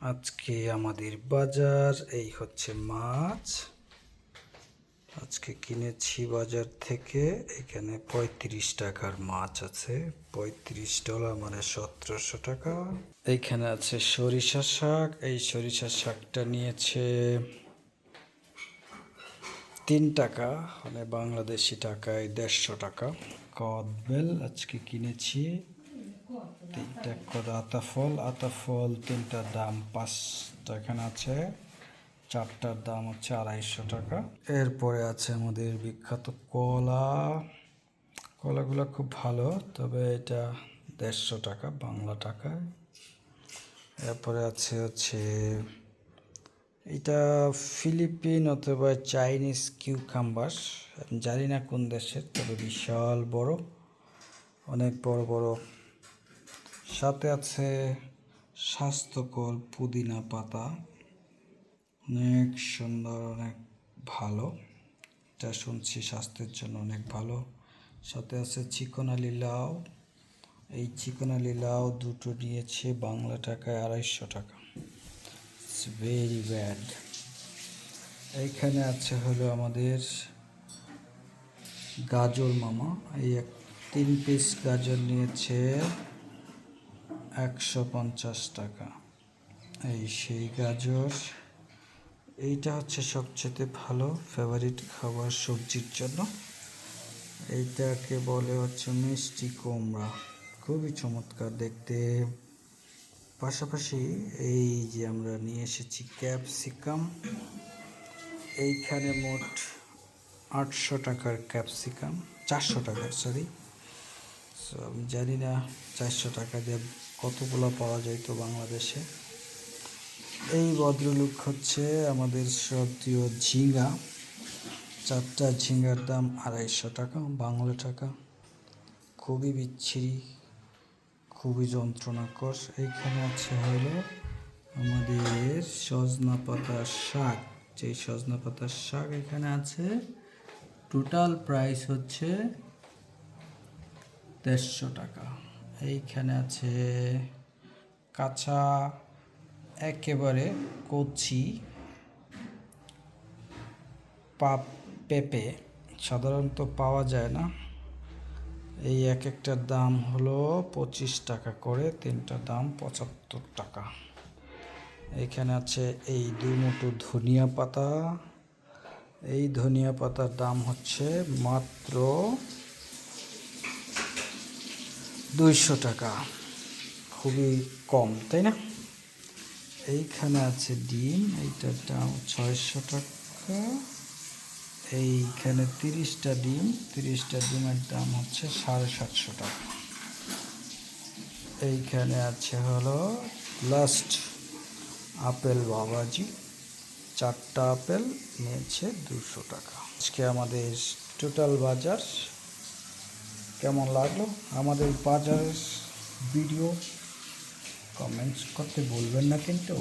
আজকে আমাদের বাজার, এই হচ্ছে মাছ। আজকে কিনেছি বাজার থেকে, এখানে পঁয়ত্রিশ টাকার মাছ আছে। পঁয়ত্রিশ ডলার মানে সতেরোশো টাকা। এইখানে আছে সরিষা শাক। এই সরিষা শাকটা নিয়েছে তিন টাকা মানে বাংলাদেশি টাকায় দেড়শো টাকা। কদবেল আজকে কিনেছি। তিনটা করে আতা ফল আতা ফল তিনটার দাম পাঁচটা, এখানে আছে চারটার দাম হচ্ছে আড়াইশো টাকা। এরপরে আছে আমাদের বিখ্যাত কলা। কলাগুলো খুব ভালো, তবে এটা দেড়শো টাকা, বাংলা টাকায় এরপরে আছে হচ্ছে, এটা ফিলিপিন অথবা চাইনিজ কিউকাম্বার। জানি না কোন দেশের, তবে বিশাল বড়, অনেক বড় বড় সাথে আছে স্বাস্থ্যকর পুদিনা পাতা। অনেক সুন্দর, অনেক ভালো। এটা শুনছি স্বাস্থ্যের জন্য অনেক ভালো। সাথে আছে চিকনালি লাউ। এই চিকনালি লাউ দুটো নিয়েছে বাংলা টাকায় আড়াইশো টাকা। ইটস ভেরি ব্যাড এইখানে আছে হলো আমাদের গাজর মামা। এই এক তিন পিস গাজর নিয়েছে একশো পঞ্চাশ টাকা। এই সেই গাজর, এইটা হচ্ছে সবচেয়ে ভালো ফেভারিট খাবার সবজির জন্য। এইটাকে বলে হচ্ছে মিষ্টি কুমড়া। খুবই চমৎকার দেখতে। পাশাপাশি এই যে আমরা নিয়ে এসেছি ক্যাপসিকাম, এইখানে মোট আটশো টাকার ক্যাপসিকাম, চারশো টাকার সরি সো আমি জানি না, চারশো টাকা দিয়ে কতগুলো পাওয়া যায় তো বাংলাদেশে? এই ভদ্রলোক হচ্ছে আমাদের সদ্যীয় ঝিঙ্গা। চারটা ঝিঙ্গার দাম আড়াইশো টাকা, বাংলা টাকা। খুবই বিচ্ছিরি, খুবই যন্ত্রণাকর। এইখানে আছে হলো আমাদের সজনা পাতার শাক। যেই সজনা পাতার শাক এখানে আছে টোটাল প্রাইস হচ্ছে দেড়শো টাকা। এইখানে আছে কাঁচা একেবারে কচি পাপ পেঁপে। সাধারণত পাওয়া যায় না। এই এক একটার দাম হলো পঁচিশ টাকা করে তিনটার দাম পঁচাত্তর টাকা। এখানে আছে এই দুই মুঠো ধনিয়া পাতা। এই ধনিয়া পাতার দাম হচ্ছে মাত্র দুইশো টাকা। খুবই কম, তাই না? এইখানে আছে ডিম, এইটার দাম ছয়শো টাকা। এইখানে তিরিশটা ডিম, তিরিশটা ডিমের দাম হচ্ছে সাড়ে সাতশো টাকা। এইখানে আছে হলো লাস্ট আপেল বাবাজি। চারটা আপেল নিয়েছে দুশো টাকা। আজকে আমাদের টোটাল বাজার কেমন লাগল? আমাদের বাজারের ভিডিও কমেন্টস করতে বলবেন না কিন্তু।